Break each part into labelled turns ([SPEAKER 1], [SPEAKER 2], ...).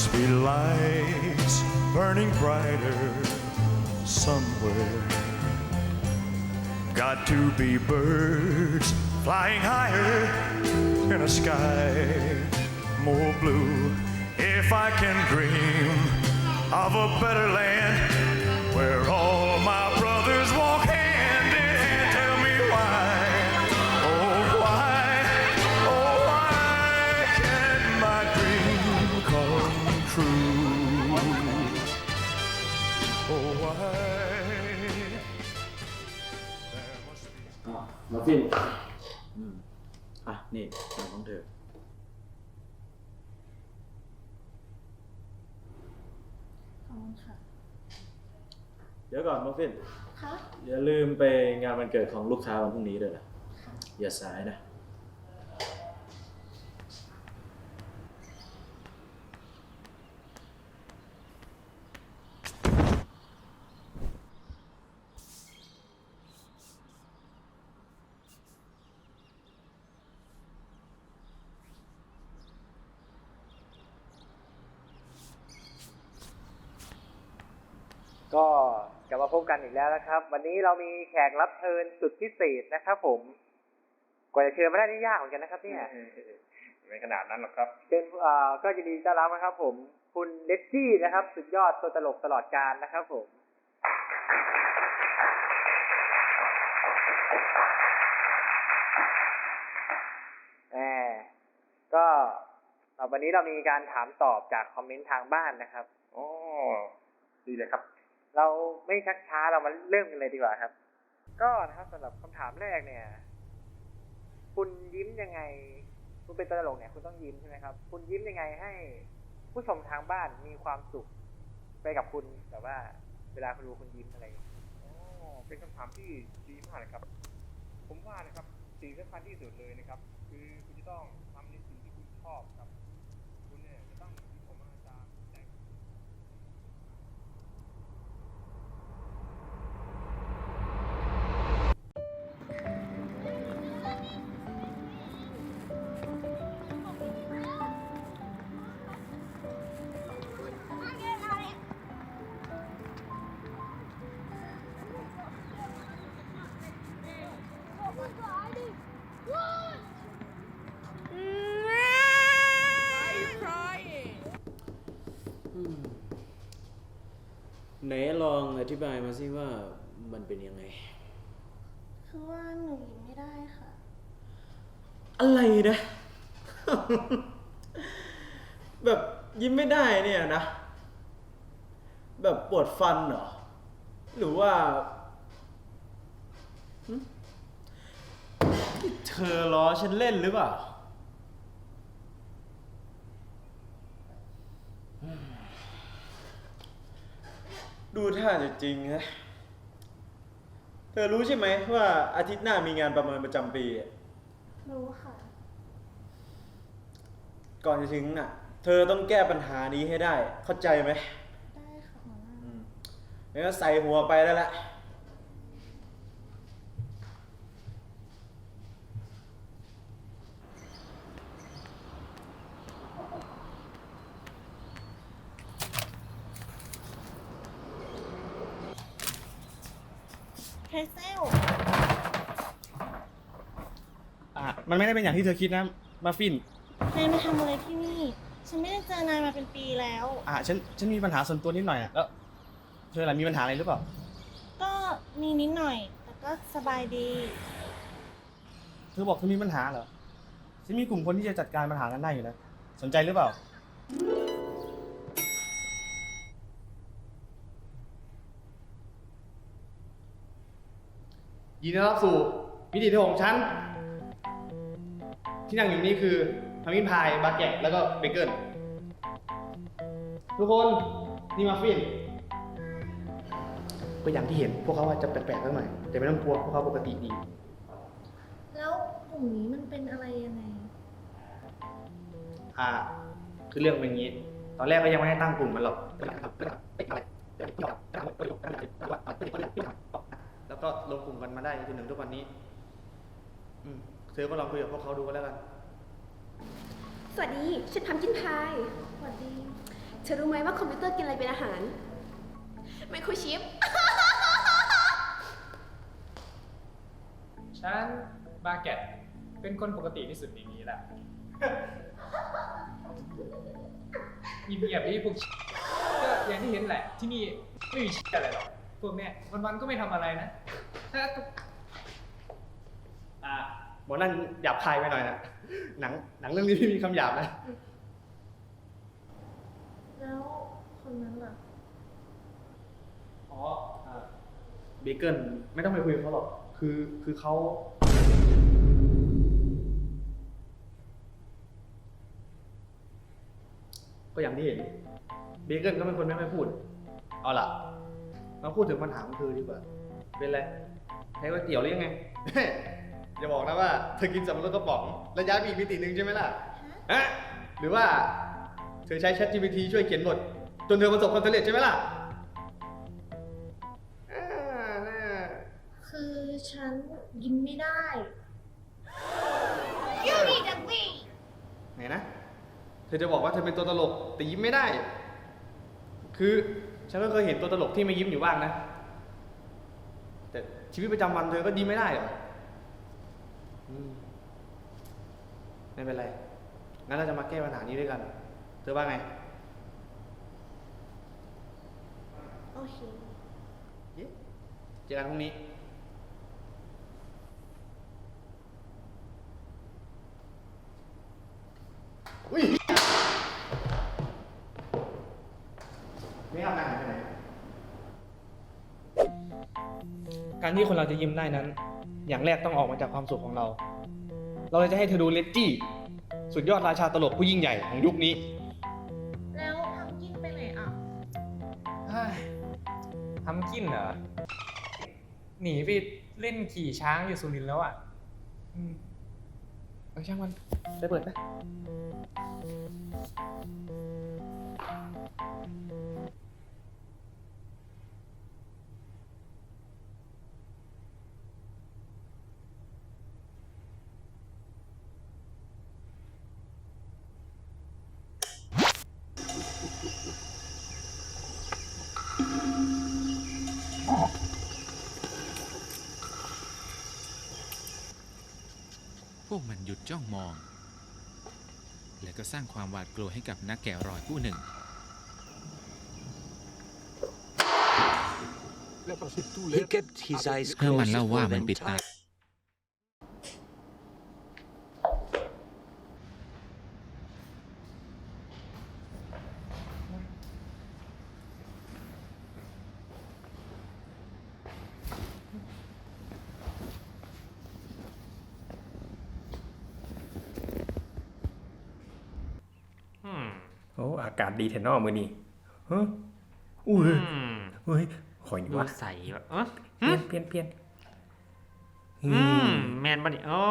[SPEAKER 1] must be lights burning brighter somewhere. Got to be birds flying higher in a sky more blue. If I can dream of a better land where all
[SPEAKER 2] มาฟินอืมอะ นี่ของของเธอ
[SPEAKER 3] ขอบคุณค่ะ
[SPEAKER 2] เดี๋ยวก่อนมาฟิน
[SPEAKER 3] คะ
[SPEAKER 2] อย่าลืมไปงานวันเกิดของลูกค้าวันพรุ่งนี้ด้วยนะอย่าสายนะ
[SPEAKER 4] ก็กลับมา พบกันอีกแล้วนะครับ วันนี้เรามีแขกรับเชิญสุดพิเศษนะครับ ผมกว่าจะเชิญมาได้นี่ยากเหมือนกันนะครับเนี่ย
[SPEAKER 5] ไม่ขนาดนั้นหรอกครับ
[SPEAKER 4] เป็นเอ่อก็ยินดีต้อนรับนะครับ ผม คุณเลดจี้นะครับ สุดยอดตัวตลกตลอดกาลนะครับ ผมแหมก็เอ่อวันนี้เรามีการถามตอบจากคอมเมนต์ทางบ้านนะครับ
[SPEAKER 5] อ๋อดีเลยครับ
[SPEAKER 4] เราไม่ชักช้าเรามาเริ่มกันเลยดีกว่าครับ ก็นะครับสำหรับคำถามแรกเนี่ย คุณยิ้มยังไง คุณเป็นตลกเนี่ย คุณต้องยิ้มใช่ไหมครับ คุณยิ้มยังไงให้ ผู้ชมทางบ้านมีความสุขไปกับคุณแบบว่า เวลาคุณดูคุณยิ้มอะไรอ๋
[SPEAKER 5] อเป็นคำถามที่ดีมากเลยครับ ผมว่านะครับสิ่งสำคัญที่สุดเลยนะครับ คือคุณจะต้องทำในสิ่งที่คุณชอบครับ
[SPEAKER 2] องอธิบายมาสิว่ามันเป็นยังไง
[SPEAKER 3] คือว่าหนูยิ้มไม่ได้ค่ะ
[SPEAKER 2] อะไรนะ แบบยิ้มไม่ได้เนี่ยนะ แบบปวดฟันเหรอ หรือว่าหึนี่เธอล้อฉันเล่นหรือเปล่า ดูท่าจะจริงนะ เธอรู้ใช่ไหมว่าอาทิตย์หน้ามีงานประเมินประจำปีอะ
[SPEAKER 3] รู้ค่ะ
[SPEAKER 2] ก่อนจะถึงน่ะ เธอต้องแก้ปัญหานี้ให้ได้ เข้าใจไหม
[SPEAKER 3] ได้ค่ะหัวหน้า
[SPEAKER 2] อืมงั้นก็ใส่หัวไปแล้วแหละ
[SPEAKER 3] เพเซล
[SPEAKER 6] อะมันไม่ได้เป็นอย่างที่เธอคิดนะมาฟิน
[SPEAKER 3] นายมาทำอะไรที่นี่ ฉันไม่ได้เจอนายมาเป็นปีแล้ว
[SPEAKER 6] อะฉันฉันมีปัญหาส่วนตัวนิดหน่อยอะแล้วเธอล่ะมีปัญหาอะไรหรือเปล่า
[SPEAKER 3] ก็มีนิดหน่อย แต่ก็สบายดี
[SPEAKER 6] เธอบอกเธอมีปัญหาเหรอฉันมีกลุ่มคนที่จะจัดการปัญหากันได้อยู่นะสนใจหรือเปล่า ยินดีต้อนรับสู่มิติที่ของฉัน ที่นั่งอยู่นี่คือทามินพายบาแกะแล้วก็เบเกิลทุกคนนี่มาฟินก็อย่างที่เห็นพวกเขาว่าจะแปลกๆสักหน่อย แต่ไม่ต้องกลัวพวกเขาปกติดี
[SPEAKER 3] แล้วกลุ่มนี้มันเป็นอะไรยังไง
[SPEAKER 6] อ่า คือเรื่องเป็นอย่างนี้ ตอนแรกก็ยังไม่ให้ตั้งกลุ่มมันหรอกแล้ว ก็ลงกลุ่มกันมาได้จนถึงทุกวันนี้ อืมเธอก็ลองคุยกับพวกเขาดูก็แล้วกัน
[SPEAKER 7] สวัสดีฉันทำกินพาย
[SPEAKER 3] สวัสดี
[SPEAKER 7] เธอรู้ไหมว่าคอมพิวเตอร์กินอะไรเป็นอาหาร ไมโครชิป
[SPEAKER 8] ฉันบาเก็ตเป็นคนปกติที่สุดในนี้แหละเงียบๆที่พวกก็อย่างที่เห็นแหละ ที่นี่ไม่มีชิอะไรหรอกพวกเนี้ยวันๆก็ไม่ทำอะไรนะ ถ้าก็
[SPEAKER 6] อ่าหมอนั่นหยาบคายไปหน่อยนะหนังหนังเรื่องนี้ไม่มีคำหยาบนะ
[SPEAKER 3] แล้วคนนั้นล่ะ
[SPEAKER 6] อ๋ออ่าเบเกิลไม่ต้องไปคุยกับเขาหรอก คือคือเขา ก็อย่างที่เห็น เบเกิลก็เป็นคนไม่ค่อยพูด เอาล่ะ มาพูดถึงปัญหาของเธอดีกว่า เป็นไร แพ้ก๋วยเตี๋ยวหรือยังไง อย่าบอกนะว่าเธอกินสับปะรดกระป๋องแล้วย้ายไปอีกมิติหนึ่งใช่ไหมล่ะฮะหรือว่าเธอใช้ ChatGPT ช่วยเขียนบทจนเธอประสบความสำเร็จใช่ไหมล่ะอ่าน่า
[SPEAKER 3] คือฉันยิ้มไม่ได้
[SPEAKER 6] ไหนนะ เธอจะบอกว่าเธอเป็นตัวตลกแต่ยิ้มไม่ได้ คือฉันก็เคยเห็นตัวตลกที่ไม่ยิ้มอยู่บ้างนะแต่ ชีวิตประจำวันเธอก็ยิ้มไม่ได้เหรออืมไม่เป็นไร งั้นเราจะมาแก้ปัญหานี้ด้วยกัน เธอว่าไง
[SPEAKER 3] โอเค
[SPEAKER 6] เย้เจอกันพรุ่งนี้ อุ้ยไม่เอาหน้าหายไปไหน การที่คนเราจะยิ้มได้นั้น อย่างแรกต้องออกมาจากความสุขของเรา เราเลยจะให้เธอดูเลตจี้ สุดยอดราชาตลกผู้ยิ่งใหญ่ของยุคนี้
[SPEAKER 3] แล้วทำกิ้งไปไหนอะ
[SPEAKER 8] เฮ้ยทำกินเหรอ หนีไปเล่นขี่ช้างอยู่สุรินทร์แล้วอะอืม
[SPEAKER 6] เอาช่างมันไปเปิดไป
[SPEAKER 9] วกมันหยุดจ้องมอง และก็สร้างความหวาดกลัวให้กับนักแกะรอยผู้หนึ่ง
[SPEAKER 10] He kept his eyes
[SPEAKER 9] เมื่อมัน
[SPEAKER 10] closed
[SPEAKER 9] เล่าว่า
[SPEAKER 10] for
[SPEAKER 9] มัน
[SPEAKER 10] an
[SPEAKER 9] ปิดตา
[SPEAKER 10] entire
[SPEAKER 11] อ้อากาศดีแทนนอมือนี่ฮะอุ้ยเฮ้ยขอยนี่
[SPEAKER 12] ดู
[SPEAKER 11] วะ
[SPEAKER 12] ใสแบบเออ
[SPEAKER 11] เปลี่ยนเปลี่ยนเปลี่ยน
[SPEAKER 12] อืมแมนบันนี่อ๋อ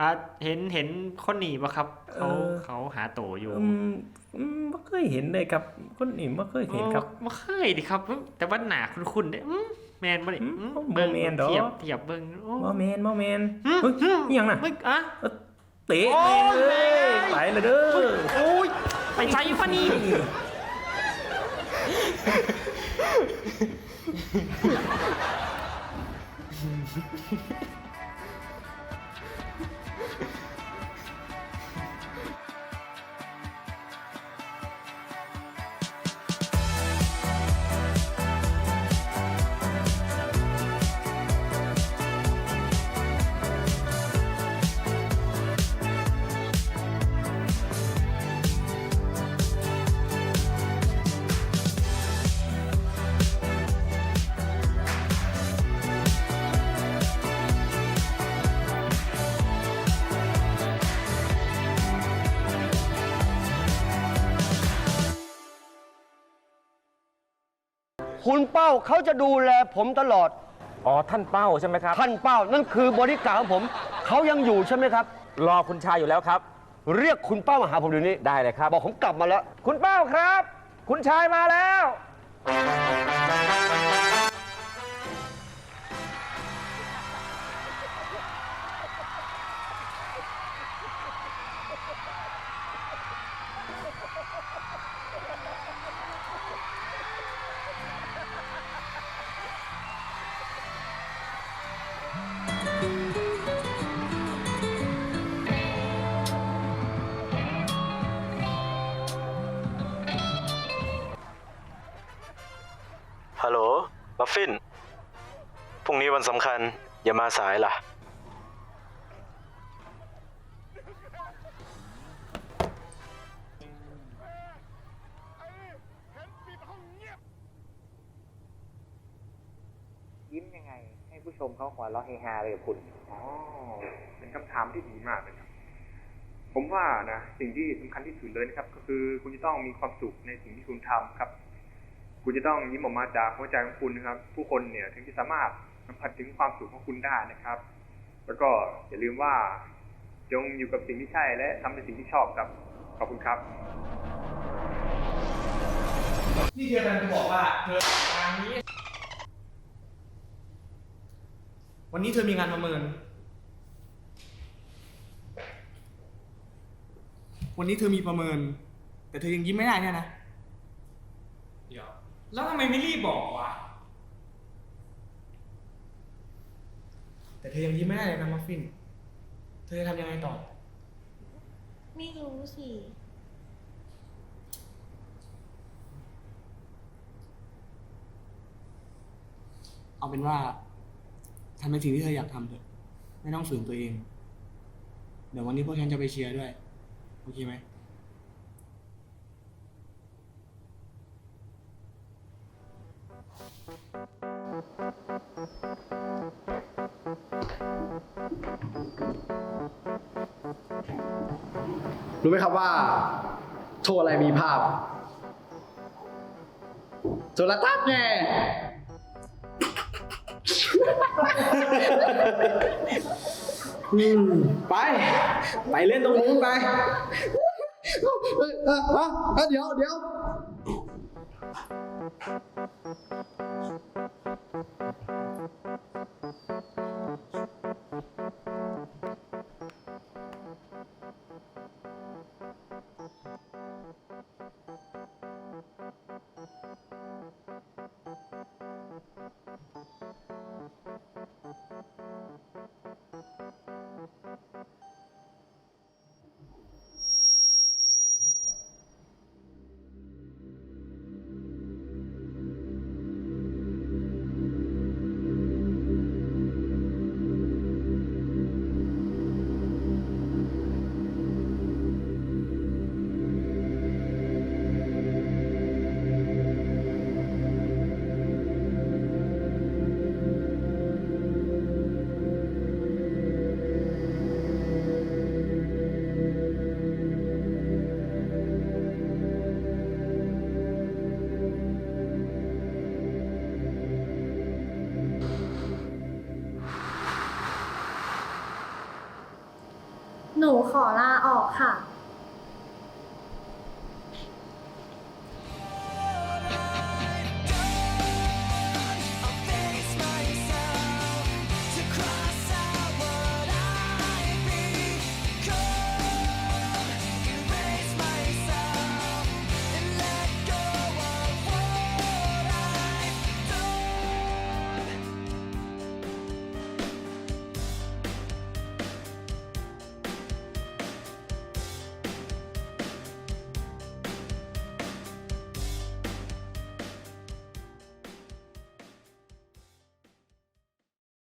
[SPEAKER 12] อะเห็นเห็นคนหนีปะครับเขาเขาหาโตอยู่
[SPEAKER 11] อืมอืมไม่เคยเห็นเลยครับคนอื่นไม่เคยเห็นครับ
[SPEAKER 12] โอ้ไม่เคยดิครับ แต่ว่าหนาคุณคุณเด้อืมแมนบันนี่
[SPEAKER 11] อืม
[SPEAKER 12] อืม
[SPEAKER 11] บ่
[SPEAKER 12] เบิ้ง
[SPEAKER 11] แม่นดอก
[SPEAKER 12] เทียบเทียบเบิ้งโอ้
[SPEAKER 11] มอแมนมอแมน
[SPEAKER 12] อืม
[SPEAKER 11] เฮ้ย
[SPEAKER 12] อืม
[SPEAKER 11] อิหยังน่ะ
[SPEAKER 12] มึงอะ
[SPEAKER 11] เตะ
[SPEAKER 12] โอ้
[SPEAKER 11] แม่ง
[SPEAKER 12] ย
[SPEAKER 11] เลยไปเลยเด้อ
[SPEAKER 12] โอ้ย ไปใช้ฟะนี่
[SPEAKER 10] คุณเป้าเขาจะดูแลผมตลอด
[SPEAKER 4] อ๋อท่านเป้าใช่ไหมครับ
[SPEAKER 10] ท่านเป้านั่นคือบริการของผมเขายังอยู่ใช่ไหมครับ
[SPEAKER 4] รอคุณชายอยู่แล้วครับ
[SPEAKER 10] เรียกคุณเป้ามาหาผมเดี๋ยวนี้
[SPEAKER 4] ได้เลยครับ
[SPEAKER 10] บอกผมกลับมาแล้ว
[SPEAKER 4] คุณเป้าครับ คุณชายมาแล้ว
[SPEAKER 13] สำคัญ อย่ามาสายล่ะ
[SPEAKER 4] ยิ้มยังไง ให้ผู้ชมเขาหัวเราะเฮฮาไปกับคุณ
[SPEAKER 5] อ๋อ เป็นคำถามที่ดีมากเลยครับ ผมว่านะ สิ่งที่สำคัญที่สุดเลยนะครับ ก็คือคุณจะต้องมีความสุขในสิ่งที่คุณทำครับ คุณจะต้องยิ้มออกมาจากหัวใจของคุณนะครับ ผู้คนเนี่ยถึงจะสามารถ สัมผัสถึงความสุขของคุณได้นะครับ แล้วก็อย่าลืมว่าจงอยู่กับสิ่งที่ใช่และทำในสิ่งที่ชอบครับ ขอบคุณครับ
[SPEAKER 6] นี่เธอกำลังจะบอกว่าเธอทางนี้ วันนี้เธอมีงานประเมิน วันนี้เธอมีประเมิน แต่เธอยังยิ้มไม่ได้เนี่ยนะ
[SPEAKER 8] เดี๋ยว แล้วทำไมไม่รีบบอกวะ
[SPEAKER 6] แต่เธอยังยิ้มไม่ได้เลยนะมัฟฟิน เธอจะทำยังไงต่อ
[SPEAKER 3] ไม่รู้สิ
[SPEAKER 6] เอาเป็นว่าทำในสิ่งที่เธออยากทำเถอะ ไม่ต้องฝืนตัวเอง เดี๋ยววันนี้พวกฉันจะไปเชียร์ด้วย โอเคไหม
[SPEAKER 10] รู้ไหมครับว่า โชว์อะไรมีภาพโจรทัศน์ไงอืมไป ไปเล่นตรงนู้นไป เอ้ยเอ้ยเอ้ยเอ้ยเดี๋ยวเดี๋ยว
[SPEAKER 3] ขอลาออกค่ะ